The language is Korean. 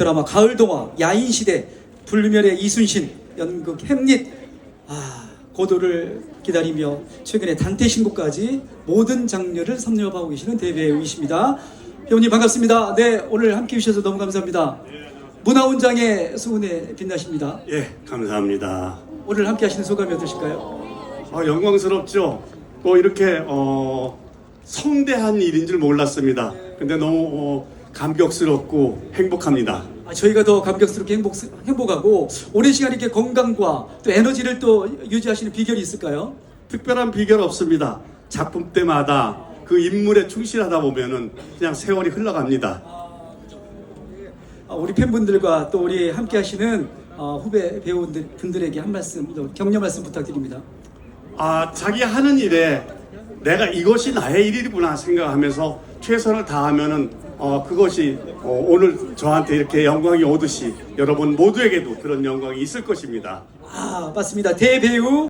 드라마 가을동화, 야인시대, 불멸의 이순신, 연극 햄릿, 아, 고도를 기다리며 최근에 단테 신곡까지 모든 장르를 섭렵하고 계시는 대배우이십니다. 배우님 반갑습니다. 네, 오늘 함께 해주셔서 너무 감사합니다. 문화훈장의 수훈에 빛나십니다. 예, 감사합니다. 오늘 함께 하시는 소감이 어떠실까요? 아, 영광스럽죠. 또 이렇게 어, 성대한 일인 줄 몰랐습니다. 근데 너무 어, 감격스럽고 행복합니다. 아, 저희가 더 감격스럽게 행복, 행복하고 오랜 시간 이렇게 건강과 또 에너지를 또 유지하시는 비결이 있을까요? 특별한 비결 없습니다. 작품 때마다 그 인물에 충실하다 보면은 그냥 세월이 흘러갑니다. 아, 우리 팬분들과 또 우리 함께 하시는 어, 후배 배우분들 분들에게 한 말씀, 또 격려 말씀 부탁드립니다. 아, 자기 하는 일에 내가 이것이 나의 일이구나 생각하면서 최선을 다하면은 어, 그것이 어, 오늘 저한테 이렇게 영광이 오듯이 여러분 모두에게도 그런 영광이 있을 것입니다. 아, 맞습니다. 대배우